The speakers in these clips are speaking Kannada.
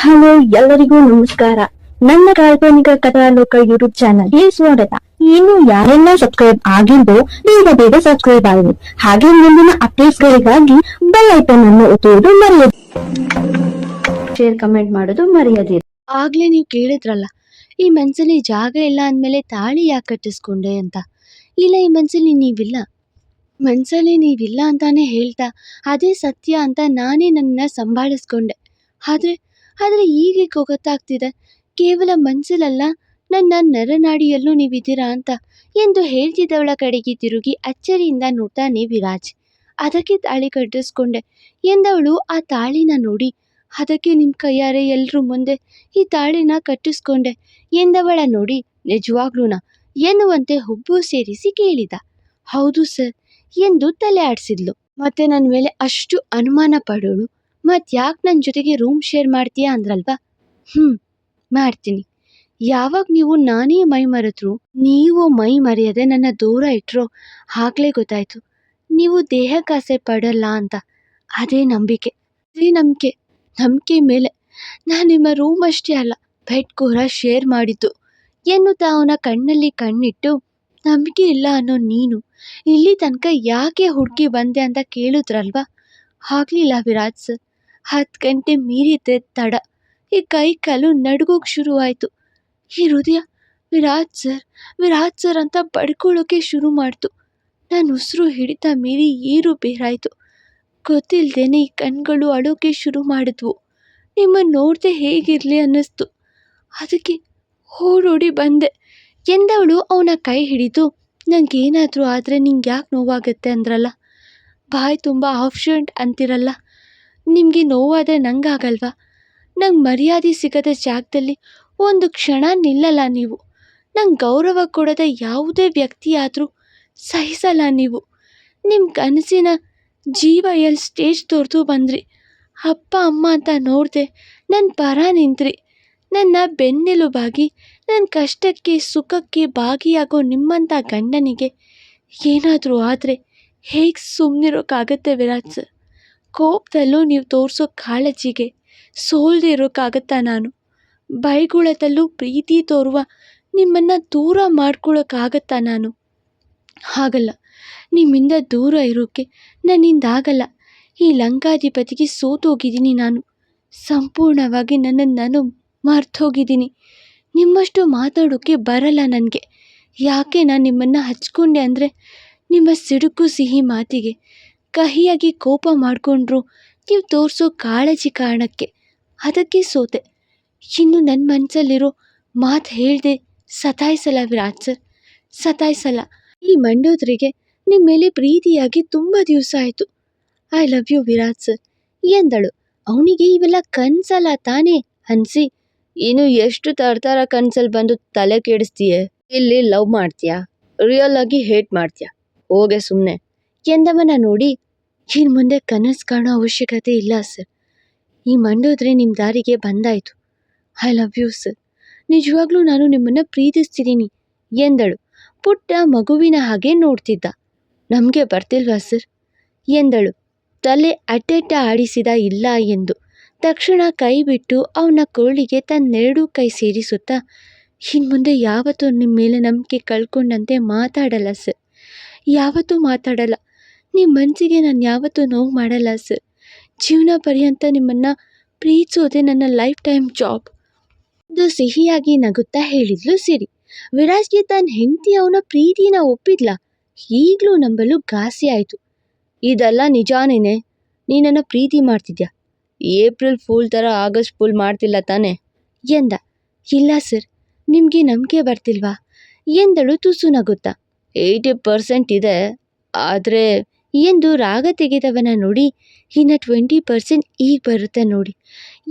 ಹಲೋ, ಎಲ್ಲರಿಗೂ ನಮಸ್ಕಾರ. ನನ್ನ ಕಾಲ್ಪನಿಕ ಕಥಾಲೋಕ ಯೂಟ್ಯೂಬ್ ಚಾನಲ್ಗೆ ಸ್ವಾಗತ. ಇನ್ನು ಯಾರೆಲ್ಲ ಸಬ್ಸ್ಕ್ರೈಬ್ ಆಗಿದ್ದು ಬೇಗ ಬೇಗ ಸಬ್ಸ್ಕ್ರೈಬ್ ಆಗಿದೆ ಹಾಗೆ ಮುಂದಿನ ಅಪ್ಡೇಟ್ಸ್ ಗಳಿಗಾಗಿ ಬೆಲ್ ಐಕನ್ ಅನ್ನು ಒತ್ತುವುದು ಮರೆಯದು ಶೇರ್ ಕಮೆಂಟ್ ಮಾಡೋದು ಮರೆಯದಿರಿ. ಆಗ್ಲೇ ನೀವು ಕೇಳಿದ್ರಲ್ಲ, ಈ ಮನ್ಸಲ್ಲಿ ಜಾಗ ಇಲ್ಲ ಅಂದ್ಮೇಲೆ ತಾಳಿ ಯಾಕೆ ಕಟ್ಟಿಸ್ಕೊಂಡೆ ಅಂತ? ಇಲ್ಲ, ಈ ಮನ್ಸಲ್ಲಿ ನೀವಿಲ್ಲ. ಮನ್ಸಲ್ಲಿ ನೀವಿಲ್ಲ ಅಂತಾನೆ ಹೇಳ್ತಾ, ಅದೇ ಸತ್ಯ ಅಂತ ನಾನೇ ನನ್ನ ಸಂಭಾಳಿಸ್ಕೊಂಡೆ. ಆದರೆ ಆದರೆ ಈಗ ಗೊತ್ತಾಗ್ತಿದೆ. ಕೇವಲ ಮನಸ್ಸಲ್ಲ ನನ್ನ ನರನಾಡಿಯಲ್ಲೂ ನೀವಿದ್ದೀರಾ ಅಂತ ಎಂದು ಹೇಳ್ತಿದ್ದವಳ ಕಡೆಗೆ ತಿರುಗಿ ಅಚ್ಚರಿಯಿಂದ ನೋಡ್ತಾನೆ ವಿರಾಜ್ ಅದಕ್ಕೆ ತಾಳಿ ಕಟ್ಟಿಸ್ಕೊಂಡೆ ಎಂದವಳು ಆ ತಾಳಿನ ನೋಡಿ. ಅದಕ್ಕೆ ನಿಮ್ಮ ಕೈಯಾರೆ ಎಲ್ಲರೂ ಮುಂದೆ ಈ ತಾಳಿನ ಕಟ್ಟಿಸ್ಕೊಂಡೆ ಎಂದವಳ ನೋಡಿ ನಿಜವಾಗ್ಲೂನಾ ಎನ್ನುವಂತೆ ಹುಬ್ಬು ಸೇರಿಸಿ ಕೇಳಿದ. ಹೌದು ಸರ್ ಎಂದು ತಲೆ ಆಡಿಸಿದ್ಲು. ಮತ್ತೆ ನನ್ನ ಮೇಲೆ ಅಷ್ಟು ಅನುಮಾನ ಪಡೋಳು. ಮತ್ತು ಯಾಕೆ ನನ್ನ ಜೊತೆಗೆ ರೂಮ್ ಶೇರ್ ಮಾಡ್ತೀಯಾ ಅಂದ್ರಲ್ವಾ? ಹ್ಞೂ ಮಾಡ್ತೀನಿ. ಯಾವಾಗ ನೀವು ನಾನೇ ಮೈ ಮರೆತ್ರು, ನೀವು ಮೈ ಮರೆಯದೆ ನನ್ನ ದೂರ ಇಟ್ಟರೋ ಆಗಲೇ ಗೊತ್ತಾಯ್ತು. ನೀವು ದೇಹಕ್ಕಾಸೆ ಪಡಲ್ಲ ಅಂತ. ಅದೇ ನಂಬಿಕೆ ಅದೇ ನಂಬಿಕೆ ನಂಬಿಕೆ ಮೇಲೆ. ನಾನು ನಿಮ್ಮ ರೂಮ್ ಅಷ್ಟೇ ಅಲ್ಲ ಬೆಡ್ ಕೂಡ ಶೇರ್ ಮಾಡಿದ್ದು. ಎನ್ನುತ್ತಾ ಅವನ ಕಣ್ಣಲ್ಲಿ ಕಣ್ಣಿಟ್ಟು, ನಂಬಿಕೆ ಇಲ್ಲ ಅನ್ನೋ ನೀನು, ಇಲ್ಲಿ ತನಕ ಯಾಕೆ ಹುಡುಕಿ ಬಂದೆ ಅಂತ ಕೇಳಿದ್ರಲ್ವಾ? ಆಗಲಿಲ್ಲ ವಿರಾಜ್ ಸರ್. ಹತ್ತು ಗಂಟೆ ಮೀರಿದ್ದೆ ತಡ. ಈ ಕೈ ಕಾಲು ನಡುಗೋಕೆ ಶುರುವಾಯಿತು. ಈ ಹೃದಯ ವಿರಾಜ್ ಸರ್ ವಿರಾಜ್ ಸರ್ ಅಂತ ಬಡ್ಕೊಳ್ಳೋಕೆ ಶುರು ಮಾಡ್ತು. ನಾನು ಉಸಿರು ಹಿಡಿತ ಮೀರಿ ಏರು ಬೇರಾಯಿತು. ಗೊತ್ತಿಲ್ಲದೇನೆ ಈ ಕಣ್ಗಳು ಅಳೋಕೆ ಶುರು ಮಾಡಿದ್ವು. ನಿಮ್ಮನ್ನು ನೋಡದೆ ಹೇಗಿರಲಿ ಅನ್ನಿಸ್ತು. ಅದಕ್ಕೆ ಓಡೋಡಿ ಬಂದೆ. ಎಂದವಳು ಅವನ ಕೈ ಹಿಡಿದು, ನಂಗೇನಾದರೂ ಆದರೆ ನಿಂಗೆ ಯಾಕೆ ನೋವಾಗುತ್ತೆ ಅಂದ್ರಲ್ಲ? ಬಾಯಿ ತುಂಬ ಆಪ್ಷಂಟ್ ಅಂತಿರಲ್ಲ? ನಿಮಗೆ ನೋವಾದರೆ ನಂಗಾಗಲ್ವಾ? ನಂಗೆ ಮರ್ಯಾದೆ ಸಿಗದ ಜಾಗದಲ್ಲಿ ಒಂದು ಕ್ಷಣ ನಿಲ್ಲಲ್ಲ ನೀವು. ನಂಗೆ ಗೌರವ ಕೊಡದ ಯಾವುದೇ ವ್ಯಕ್ತಿ ಆದರೂ ಸಹಿಸಲ್ಲ ನೀವು. ನಿಮ್ಮ ಕನಸಿನ ಜೀವ ಎಲ್ಲಿ ಸ್ಟೇಜ್ ತೋರ್ದು ಬಂದ್ರಿ. ಅಪ್ಪ, ಅಮ್ಮ ಅಂತ ನೋಡಿದೆ ನನ್ನ ಪರ ನಿಂತ್ರಿ. ನನ್ನ ಬೆನ್ನೆಲುಬಾಗಿ ನನ್ನ ಕಷ್ಟಕ್ಕೆ, ಸುಖಕ್ಕೆ ಭಾಗಿಯಾಗೋ ನಿಮ್ಮಂಥ ಗಂಡನಿಗೆ ಏನಾದರೂ ಆದರೆ ಹೇಗೆ ಸುಮ್ಮನಿರೋಕ್ಕಾಗತ್ತೆ ವಿರಾಜ್ ಸರ್? ಕೋಪದಲ್ಲೂ ನೀವು ತೋರಿಸೋ ಕಾಳಜಿಗೆ ಸೋಲ್ದೇ ಇರೋಕ್ಕಾಗತ್ತಾ ನಾನು? ಬೈಗುಳದಲ್ಲೂ ಪ್ರೀತಿ ತೋರುವ ನಿಮ್ಮನ್ನು ದೂರ ಮಾಡ್ಕೊಳ್ಳೋಕ್ಕಾಗತ್ತಾ ನಾನು? ಹಾಗಲ್ಲ, ನಿಮ್ಮಿಂದ ದೂರ ಇರೋಕ್ಕೆ ನನ್ನಿಂದ ಆಗಲ್ಲ ಈ ಲಂಕಾಧಿಪತಿಗೆ ಸೋತೋಗಿದ್ದೀನಿ ನಾನು. ಸಂಪೂರ್ಣವಾಗಿ ನನ್ನನ್ನು ನಾನು ಮರ್ತೋಗಿದ್ದೀನಿ. ನಿಮ್ಮಷ್ಟು ಮಾತಾಡೋಕ್ಕೆ ಬರಲ್ಲ ನನಗೆ. ಯಾಕೆ ನಾನು ನಿಮ್ಮನ್ನು ಹಚ್ಕೊಂಡೆ ಅಂದರೆ ನಿಮ್ಮ ಸಿಡುಕು ಸಿಹಿ ಮಾತಿಗೆ? ಕಹಿಯಾಗಿ ಕೋಪ ಮಾಡಿಕೊಂಡ್ರು. ನೀವು ತೋರಿಸೋ ಕಾಳಜಿ ಕಾರಣಕ್ಕೆ. ಅದಕ್ಕೆ ಸೋತೆ. ಇನ್ನು ನನ್ನ ಮನಸ್ಸಲ್ಲಿರೋ ಮಾತು ಹೇಳ್ದೆ ಸತಾಯಿಸಲ್ಲ ವಿರಾಜ್ ಸರ್. ಸತಾಯಿಸಲ್ಲ. ಈ ಮಂಡೋದ್ರಿಗೆ ನಿಮ್ಮ ಮೇಲೆ ಪ್ರೀತಿಯಾಗಿ ತುಂಬ ದಿವಸ ಆಯಿತು. I love you Viraj sir. ಎಂದಳು. ಅವನಿಗೆ ಇವೆಲ್ಲ ಕನ್ಸಲ್ಲ ತಾನೇ? ಅನ್ಸಿ. ಇನ್ನು ಎಷ್ಟು ತರ್ತಾರ ಕನ್ಸಲ್ಲಿ ಬಂದು ತಲೆ ಕೆಡಿಸ್ತೀಯ? ಇಲ್ಲಿ ಲವ್ ಮಾಡ್ತೀಯಾ? ರಿಯಲ್ ಆಗಿ ಹೇಟ್ ಮಾಡ್ತೀಯಾ? ಹೋಗೆ ಸುಮ್ಮನೆ ಎಂದವನ ನೋಡಿ, ಇನ್ ಮುಂದೆ ಕನಸು ಕಾಣೋ ಅವಶ್ಯಕತೆ ಇಲ್ಲ, ಸರ್. ಈ ಮಂಡೋದ್ರೆ ನಿಮ್ಮ ದಾರಿಗೆ ಬಂದಾಯಿತು. I love you, sir. ನಿಜವಾಗ್ಲೂ ನಾನು ನಿಮ್ಮನ್ನು ಪ್ರೀತಿಸ್ತಿದ್ದೀನಿ ಎಂದಳು. ಪುಟ್ಟ ಮಗುವಿನ ಹಾಗೆ ನೋಡ್ತಿದ್ದ. ನಮಗೆ ಬರ್ತಿಲ್ವಾ, ಸರ್? ಎಂದಳು. ತಲೆ ಅಟ್ಟೆಟ್ಟ ಆಡಿಸಿದ ಇಲ್ಲ ಎಂದು. ತಕ್ಷಣ ಕೈ ಬಿಟ್ಟು ಅವನ ಕೋಳಿಗೆ ತನ್ನೆರಡೂ ಕೈ ಸೇರಿಸುತ್ತಾ, ಇನ್ ಮುಂದೆ ಯಾವತ್ತೂ ನಿಮ್ಮ ಮೇಲೆ ನಂಬಿಕೆ ಕಳ್ಕೊಂಡಂತೆ ಮಾತಾಡಲ್ಲ, ಸರ್. ಯಾವತ್ತೂ ಮಾತಾಡಲ್ಲ. ನಿಮ್ಮ ಮನಸ್ಸಿಗೆ ನಾನು ಯಾವತ್ತೂ ನೋವು ಮಾಡಲ್ಲ, ಸರ್. ಜೀವನ ಪರ್ಯಂತ ನಿಮ್ಮನ್ನು ಪ್ರೀತಿಸೋದೇ ನನ್ನ ಲೈಫ್ ಟೈಮ್ ಜಾಬ್. ಇದು ಸಿಹಿಯಾಗಿ ನಗುತ್ತಾ ಹೇಳಿದ್ಲು ಸಿರಿ. ವಿರಾಜ್ಗೆ ತನ್ನ ಹೆಂಡತಿ ಅವನ ಪ್ರೀತಿನ ಒಪ್ಪಿದ್ಲ. ಈಗಲೂ ನಂಬಲು ಘಾಸಿ ಆಯಿತು. ಇದೆಲ್ಲ ನಿಜಾನೇನೆ? ನೀನನ್ನು ಪ್ರೀತಿ ಮಾಡ್ತಿದ್ಯಾ? ಏಪ್ರಿಲ್ ಫೂಲ್ ಥರ ಆಗಸ್ಟ್ ಫೂಲ್ ಮಾಡ್ತಿಲ್ಲ ತಾನೆ? ಎಂದ. ಇಲ್ಲ, ಸರ್. ನಿಮಗೆ ನಂಬಿಕೆ ಬರ್ತಿಲ್ವಾ? ಎಂದಳು ತುಸು ನಗುತ್ತಾ. ಏಯ್ಟಿ ಪರ್ಸೆಂಟ್ ಇದೆ, ಆದರೆ ಎಂದು ರಾಗ ತೆಗೆದವನ ನೋಡಿ ಇನ್ನು ಟ್ವೆಂಟಿ ಪರ್ಸೆಂಟ್ ಈಗ ಬರುತ್ತೆ ನೋಡಿ.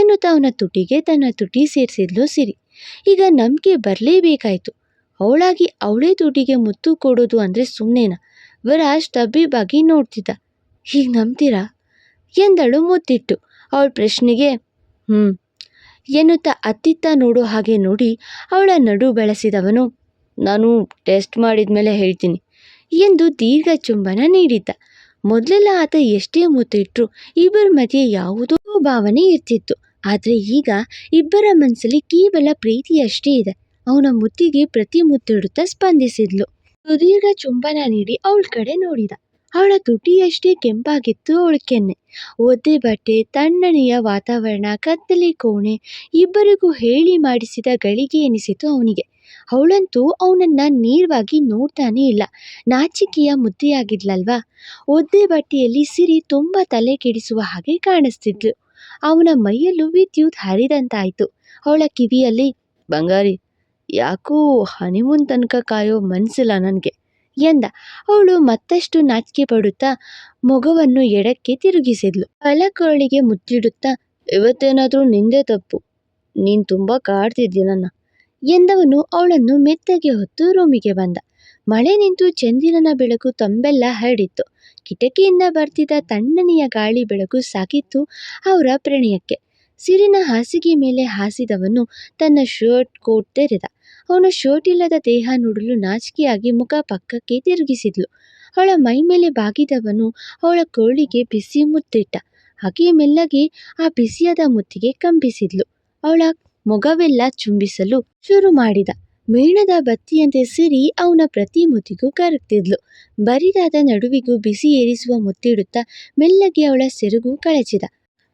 ಎನ್ನುತ್ತಾ ಅವನ ತುಟಿಗೆ ತನ್ನ ತುಟಿ ಸೇರಿಸಿದ್ಲು ಸಿರಿ. ಈಗ ನಂಬಿಕೆ ಬರಲೇಬೇಕಾಯಿತು. ಅವಳಾಗಿ ಅವಳೇ ತುಟಿಗೆ ಮುತ್ತು ಕೊಡೋದು ಅಂದರೆ ಸುಮ್ಮನೆನಾ ವರಾಜ್ ತಬ್ಬಿಬಾಗಿ ನೋಡ್ತಿದ್ದ. ಹೀಗೆ ನಂಬ್ತೀರಾ? ಎಂದಳು ಮುತ್ತಿಟ್ಟು ಅವಳ ಪ್ರಶ್ನೆಗೆ ಹ್ಞೂ ಎನ್ನುತ್ತಾ ಅತ್ತಿತ್ತ ನೋಡೋ ಹಾಗೆ ನೋಡಿ ಅವಳ ನಡು ಬೆಳೆಸಿದವನು, ನಾನು ಟೆಸ್ಟ್ ಮಾಡಿದ ಮೇಲೆ ಹೇಳ್ತೀನಿ. ಎಂದು ದೀರ್ಘ ಚುಂಬನ ನೀಡಿದ್ದ. ಮೊದಲೆಲ್ಲ ಆತ ಎಷ್ಟೇ ಮುತ್ತಿಟ್ಟರು ಇಬ್ಬರ ಮಧ್ಯೆ ಯಾವುದೋ ಭಾವನೆ ಇರ್ತಿತ್ತು. ಆದರೆ ಈಗ ಇಬ್ಬರ ಮನಸ್ಸಲ್ಲಿ ಕೇವಲ ಪ್ರೀತಿಯಷ್ಟೇ ಇದೆ. ಅವನ ಮುತ್ತಿಗೆ ಪ್ರತಿ ಮುತ್ತಿಡುತ್ತಾ ಸ್ಪಂದಿಸಿದ್ಲು. ಸುದೀರ್ಘ ಚುಂಬನ ನೀಡಿ ಅವಳ ಕಡೆ ನೋಡಿದ. ಅವಳ ತುಟಿಯಷ್ಟೇ ಕೆಂಪಾಗಿತ್ತು ಅವಳ ಕೆನ್ನೆ. ಒದ್ದೆ ಬಟ್ಟೆ, ತಣ್ಣನೆಯ ವಾತಾವರಣ, ಕತ್ತಲೆ ಕೋಣೆ, ಇಬ್ಬರಿಗೂ ಹೇಳಿ ಮಾಡಿಸಿದ ಗಳಿಗೆ ಎನಿಸಿತು ಅವನಿಗೆ. ಅವಳಂತೂ ಅವನನ್ನ ನೇರವಾಗಿ ನೋಡ್ತಾನೇ ಇಲ್ಲ. ನಾಚಿಕೆಯ ಮುದ್ದೆಯಾಗಿದ್ಲಲ್ವಾ? ಒದ್ದೆ ಬಟ್ಟೆಯಲ್ಲಿ ಸಿರಿ ತುಂಬ ತಲೆ ಕೆಡಿಸುವ ಹಾಗೆ ಕಾಣಿಸ್ತಿದ್ಲು. ಅವನ ಮೈಯಲ್ಲೂ ವಿದ್ಯುತ್ ಹರಿದಂತಾಯಿತು. ಅವಳ ಕಿವಿಯಲ್ಲಿ, ಬಂಗಾರಿ, ಯಾಕೋ ಹನಿಮೂನ್ ತನಕ ಕಾಯೋ ಮನಸ್ಸಿಲ್ಲ ನನಗೆ. ಎಂದ. ಅವಳು ಮತ್ತಷ್ಟು ನಾಚಿಕೆ ಪಡುತ್ತಾ ಮೊಗವನ್ನು ಎಡಕ್ಕೆ ತಿರುಗಿಸಿದ್ಲು. ಬಲಕೊರಳಿಗೆ ಮುತ್ತಿಡುತ್ತಾ, ಇವತ್ತೇನಾದರೂ ನಿಂದೆ ತಪ್ಪು. ನೀನು ತುಂಬ ಕಾಡ್ತಿದ್ದಿ ನನ್ನ. ಎಂದವನು ಅವಳನ್ನು ಮೆತ್ತಗೆ ಹೊತ್ತು ರೂಮಿಗೆ ಬಂದ. ಮಳೆ ನಿಂತು ಚಂದಿರನ ಬೆಳಕು ತಂಬೆಲ್ಲ ಹರಡಿತ್ತು. ಕಿಟಕಿಯಿಂದ ಬರ್ತಿದ್ದ ತಣ್ಣನೆಯ ಗಾಳಿ ಬೆಳಕು ಸಾಕಿತ್ತು ಅವರ ಪ್ರಣಯಕ್ಕೆ. ಸಿರಿನ ಹಾಸಿಗೆ ಮೇಲೆ ಹಾಸಿದವನು ತನ್ನ ಶರ್ಟ್ ಕೋಟ್ ತೆರೆದ. ಅವನ ಶರ್ಟ್ ಇಲ್ಲದ ದೇಹ ನೋಡಲು ನಾಚಿಕೆಯಾಗಿ ಮುಖ ಪಕ್ಕಕ್ಕೆ ತಿರುಗಿಸಿದ್ಲು. ಅವಳ ಮೈ ಮೇಲೆ ಬಾಗಿದವನು ಅವಳ ಕೋಳಿಗೆ ಬಿಸಿ ಮುತ್ತಿಟ್ಟ ಹಾಗೆ ಮೆಲ್ಲಗೆ ಆ ಬಿಸಿಯಾದ ಮುತ್ತಿಗೆ ಕಂಪಿಸಿದ್ಲು ಅವಳ ಮೊಗವೆಲ್ಲ ಚುಂಬಿಸಲು ಶುರು ಮಾಡಿದ. ಮೇಣದ ಬತ್ತಿಯಂತೆ ಸಿರಿ ಅವನ ಪ್ರತಿ ಮುತ್ತಿಗೂ ಕರಗ್ತಿದ್ಲು. ಬರಿದಾದ ನಡುವಿಗೂ ಬಿಸಿ ಏರಿಸುವ ಮುತ್ತಿಡುತ್ತಾ ಮೆಲ್ಲಗೆ ಅವಳ ಸೆರಗು ಕಳಚಿದ.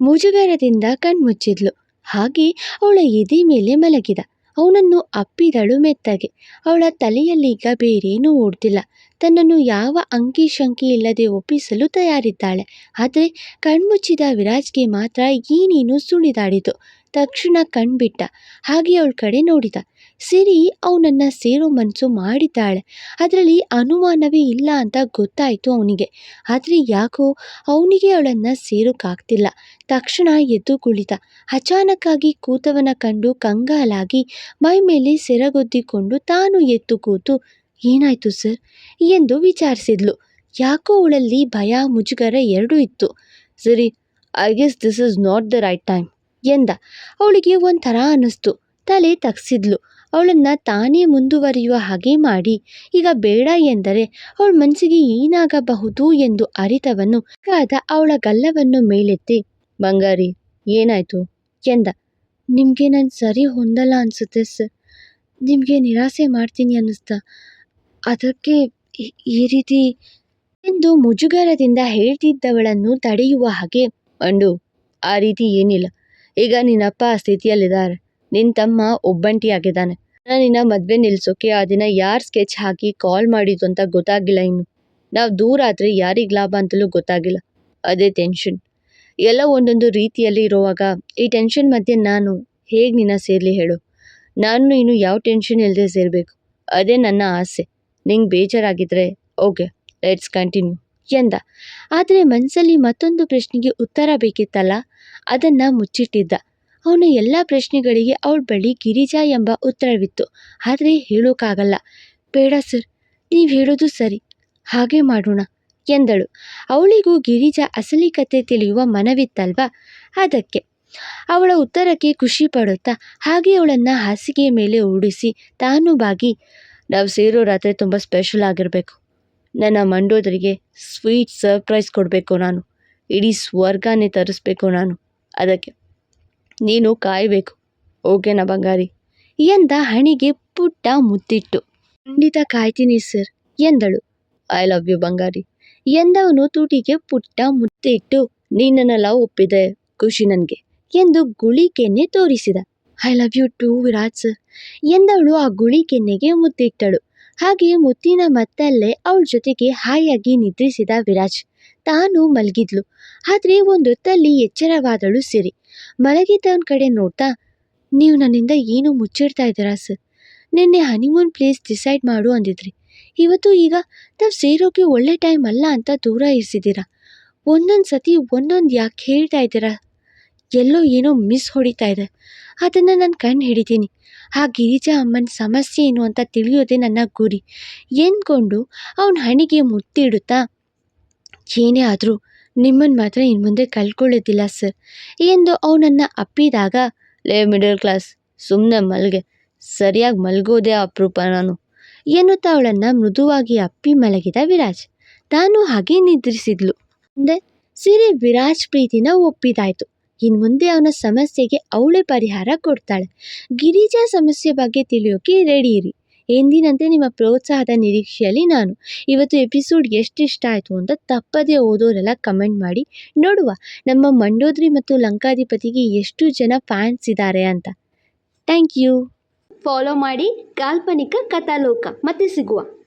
ಮುಜುಗರದಿಂದ ಕಣ್ಮುಚ್ಚಿದ್ಲು. ಹಾಗೆ ಅವಳ ಎದೆ ಮೇಲೆ ಮಲಗಿದ. ಅವನನ್ನು ಅಪ್ಪಿದಳು ಮೆತ್ತಗೆ. ಅವಳ ತಲೆಯಲ್ಲೀಗ ಬೇರೇನೂ ಓಡ್ತಿಲ್ಲ ತನ್ನನ್ನು ಯಾವ ಅಂಕಿ-ಶಂಕಿ ಇಲ್ಲದೆ ಒಪ್ಪಿಸಲು ತಯಾರಿದ್ದಾಳೆ. ಆದರೆ ಕಣ್ಮುಚ್ಚಿದ ವಿರಾಜ್ಗೆ ಮಾತ್ರ ಏನೇನೋ ಸುಳಿದಾಡಿತು. ತಕ್ಷಣ ಕಣ್ಬಿಟ್ಟ. ಹಾಗೆ ಅವಳ ಕಡೆ ನೋಡಿದ. ಸಿರಿ ಅವನನ್ನು ಸೇರೋ ಮನಸ್ಸು ಮಾಡಿದ್ದಾಳೆ. ಅದರಲ್ಲಿ ಅನುಮಾನವೇ ಇಲ್ಲ ಅಂತ ಗೊತ್ತಾಯಿತು ಅವನಿಗೆ. ಆದರೆ ಯಾಕೋ ಅವನಿಗೆ ಅವಳನ್ನು ಸೇರೋಕ್ಕಾಗ್ತಿಲ್ಲ ತಕ್ಷಣ ಎದ್ದು ಕುಳಿತ. ಅಚಾನಕ್ಕಾಗಿ ಕೂತವನ ಕಂಡು ಕಂಗಾಲಾಗಿ ಮೈ ಮೇಲೆ ಸೆರಗೊದ್ದಿಕೊಂಡು ತಾನು ಎದ್ದು ಕೂತು, ಏನಾಯಿತು ಸರ್? ಎಂದು ವಿಚಾರಿಸಿದ್ಲು. ಯಾಕೋ ಅವಳಲ್ಲಿ ಭಯ, ಮುಜುಗರ ಎರಡೂ ಇತ್ತು. ಸರಿ I guess this is not the right time ಎಂದ. ಅವಳಿಗೆ ಒಂಥರ ಅನ್ನಿಸ್ತು. ತಲೆ ತಗ್ಸಿದ್ಲು. ಅವಳನ್ನು ತಾನೇ ಮುಂದುವರಿಯುವ ಹಾಗೆ ಮಾಡಿ. ಈಗ ಬೇಡ ಎಂದರೆ ಅವಳ ಮನಸ್ಸಿಗೆ ಏನಾಗಬಹುದು ಎಂದು ಅರಿತವನು. ಕಾದ ಅವಳ ಗಲ್ಲವನ್ನು ಮೇಲೆತ್ತಿ, ಬಂಗಾರಿ, ಏನಾಯ್ತು? ಎಂದ. ನಿಮಗೆ ನಾನು ಸರಿ ಹೊಂದಲ್ಲ ಅನಿಸುತ್ತೆ ಸರ್ ನಿಮಗೆ ನಿರಾಸೆ ಮಾಡ್ತೀನಿ ಅನ್ನಿಸ್ತಾ. ಅದಕ್ಕೆ ಈ- ರೀತಿ ಎಂದು ಮುಜುಗರದಿಂದ ಹೇಳ್ತಿದ್ದವಳನ್ನು ತಡೆಯುವ ಹಾಗೆ ಮಂಡು ಆ ರೀತಿ ಏನಿಲ್ಲ. ಈಗ ನಿನ್ನಪ್ಪ ಆ ಸ್ಥಿತಿಯಲ್ಲಿದ್ದಾರೆ. ನಿನ್ನ ತಮ್ಮ ಒಬ್ಬಂಟಿಯಾಗಿದ್ದಾನೆ. ನಾನು ನಿನ್ನ ಮದುವೆ ನಿಲ್ಸೋಕೆ ಆ ದಿನ ಯಾರು ಸ್ಕೆಚ್ ಹಾಕಿ ಕಾಲ್ ಮಾಡಿದ್ದು ಅಂತ ಗೊತ್ತಾಗಿಲ್ಲ ಇನ್ನು. ನಾವು ದೂರ ಆದರೆ ಯಾರಿಗೆ ಲಾಭ ಅಂತಲೂ ಗೊತ್ತಾಗಿಲ್ಲ. ಅದೇ ಟೆನ್ಷನ್ ಎಲ್ಲ ಒಂದೊಂದು ರೀತಿಯಲ್ಲಿ ಇರುವಾಗ ಈ ಟೆನ್ಷನ್ ಮಧ್ಯೆ ನಾನು ಹೇಗೆ ನಿನ್ನ ಸೇರಲಿ ಹೇಳು. ನಾನು ಇನ್ನು ಯಾವ ಟೆನ್ಷನ್ ಇಲ್ಲದೆ ಸೇರಬೇಕು. ಅದೇ ನನ್ನ ಆಸೆ. ನಿಂಗೆ ಬೇಜಾರಾಗಿದ್ದರೆ ಓಕೆ ಲೆಟ್ಸ್ ಕಂಟಿನ್ಯೂ ಎಂದ. ಆದರೆ ಮನಸ್ಸಲ್ಲಿ ಮತ್ತೊಂದು ಪ್ರಶ್ನೆಗೆ ಉತ್ತರ ಬೇಕಿತ್ತಲ್ಲ? ಅದನ್ನು ಮುಚ್ಚಿಟ್ಟಿದ್ದ. ಅವನ ಎಲ್ಲ ಪ್ರಶ್ನೆಗಳಿಗೆ ಅವಳ ಬಳಿ ಗಿರಿಜಾ ಎಂಬ ಉತ್ತರವಿತ್ತು. ಆದರೆ ಹೇಳೋಕ್ಕಾಗಲ್ಲ ಬೇಡ ಸರ್, ನೀವು ಹೇಳೋದು ಸರಿ. ಹಾಗೆ ಮಾಡೋಣ ಎಂದಳು. ಅವಳಿಗೂ ಗಿರಿಜಾ ಅಸಲಿ ಕತೆ ತಿಳಿಯುವ ಮನವಿತ್ತಲ್ವಾ? ಅದಕ್ಕೆ. ಅವಳ ಉತ್ತರಕ್ಕೆ ಖುಷಿ ಪಡುತ್ತಾ ಹಾಗೆ ಅವಳನ್ನು ಹಾಸಿಗೆಯ ಮೇಲೆ ಓಡಿಸಿ ತಾನು ಬಾಗಿ, ನಾವು ಸೇರೋ ರಾತ್ರಿ ತುಂಬ ಸ್ಪೆಷಲ್ ಆಗಿರಬೇಕು. ನನ್ನ ಮಂಡೋದರಿಗೆ ಸ್ವೀಟ್ ಸರ್ಪ್ರೈಸ್ ಕೊಡಬೇಕು ನಾನು. ಇಡೀ ಸ್ವರ್ಗನೇ ತರಿಸ್ಬೇಕು ನಾನು. ಅದಕ್ಕೆ, ನೀನು ಕಾಯಬೇಕು. ಓಕೆನಾ ಬಂಗಾರಿ? ಎಂದ ಹಣಿಗೆ ಪುಟ್ಟ ಮುತ್ತಿಟ್ಟು. ಖಂಡಿತ ಕಾಯ್ತೀನಿ ಸರ್ ಎಂದಳು. ಐ ಲವ್ ಯು ಬಂಗಾರಿ. ಎಂದವನು ತುಟಿಗೆ ಪುಟ್ಟ ಮುತ್ತಿಟ್ಟು ಲವ್ ಒಪ್ಪಿದೆ ಖುಷಿ ನನಗೆ ಎಂದು ಗುಳಿಕೆನ್ನೆ ತೋರಿಸಿದ. I love you too Viraj sir ಎಂದವಳು ಆ ಗುಳಿಕೆನ್ನೆಗೆ ಮುತ್ತಿಟ್ಟಳು. ಹಾಗೆ ಮುತ್ತಿನ ಮತ್ತಲ್ಲೇ ಅವಳ ಜೊತೆಗೆ ಹಾಯಾಗಿ ನಿದ್ರಿಸಿದ ವಿರಾಜ್. ತಾನು ಮಲಗಿದ್ಲು. ಆದರೆ ಒಂದೊತ್ತಲ್ಲಿ ಎಚ್ಚರವಾದಳು ಸಿರಿ. ಮಲಗಿದ್ದವನ ಕಡೆ ನೋಡ್ತಾ, ನೀವು ನನ್ನಿಂದ ಏನು ಮುಚ್ಚಿಡ್ತಾ ಇದ್ದೀರಾ ಸರ್? ನಿನ್ನೆ ಹನಿಮೂನ್ ಪ್ಲೇಸ್ ಡಿಸೈಡ್ ಮಾಡು ಅಂದಿದ್ರಿ. ಇವತ್ತು ಈಗ ತಾವು ಸೇರೋಕೆ ಒಳ್ಳೆ ಟೈಮ್ ಅಲ್ಲ ಅಂತ ದೂರ ಇರಿಸಿದ್ದೀರಾ? ಒಂದೊಂದು ಸತಿ ಒಂದೊಂದು ಯಾಕೆ ಹೇಳ್ತಾ ಇದ್ದೀರಾ? ಎಲ್ಲೋ ಏನೋ ಮಿಸ್ ಹೊಡಿತಾ ಇದೆ. ಅದನ್ನು ನಾನು ಕಣ್ಣು ಹಿಡಿತೀನಿ. ಆ ಗಿರಿಜಾ ಅಮ್ಮನ ಸಮಸ್ಯೆ ಏನು ಅಂತ ತಿಳಿಯೋದೇ ನನ್ನ ಗುರಿ. ಎಂದ್ಕೊಂಡು ಅವನ ಹಣೆಗೆ ಮುತ್ತಿಡುತ್ತಾ, ಏನೇ ಆದರೂ ನಿಮ್ಮನ್ನು ಮಾತ್ರ ಇನ್ನು ಮುಂದೆ ಕಳ್ಕೊಳ್ಳೋದಿಲ್ಲ ಸರ್ ಎಂದು ಅವನನ್ನು ಅಪ್ಪಿದಾಗ, ಲೇ ಮಿಡಲ್ ಕ್ಲಾಸ್ ಸುಮ್ಮನೆ ಮಲಗೆ, ಸರಿಯಾಗಿ ಮಲಗೋದೇ ಅಪರೂಪ ನಾನು ಎನ್ನುತ್ತಾ ಅವಳನ್ನು ಮೃದುವಾಗಿ ಅಪ್ಪಿ ಮಲಗಿದ ವಿರಾಜ್. ತಾನು ಹಾಗೆ ನಿದ್ರಿಸಿದ್ಲು. ಮುಂದೆ ಸಿರಿ ವಿರಾಜ್ ಪ್ರೀತಿನ ಒಪ್ಪಿದಾಯ್ತು. ಇನ್ನು ಮುಂದೆ ಅವನ ಸಮಸ್ಯೆಗೆ ಅವಳೇ ಪರಿಹಾರ ಕೊಡ್ತಾಳೆ. ಗಿರಿಜಾ ಸಮಸ್ಯೆ ಬಗ್ಗೆ ತಿಳಿಯೋಕೆ ರೆಡಿ ಇರಿ. ಎಂದಿನಂತೆ ನಿಮ್ಮ ಪ್ರೋತ್ಸಾಹದ ನಿರೀಕ್ಷೆಯಲ್ಲಿ ನಾನು. ಇವತ್ತು ಎಪಿಸೋಡ್ ಎಷ್ಟು ಇಷ್ಟ ಆಯಿತು ಅಂತ ತಪ್ಪದೇ ಓದೋರೆಲ್ಲ ಕಮೆಂಟ್ ಮಾಡಿ. ನೋಡುವ, ನಮ್ಮ ಮಂಡೋದ್ರಿ ಮತ್ತು ಲಂಕಾಧಿಪತಿಗೆ ಎಷ್ಟು ಜನ ಫ್ಯಾನ್ಸ್ ಇದ್ದಾರೆ ಅಂತ. ಥ್ಯಾಂಕ್ ಯು ಫಾಲೋ ಮಾಡಿ ಕಾಲ್ಪನಿಕ ಕಥಾಲೋಕ. ಮತ್ತೆ ಸಿಗುವ.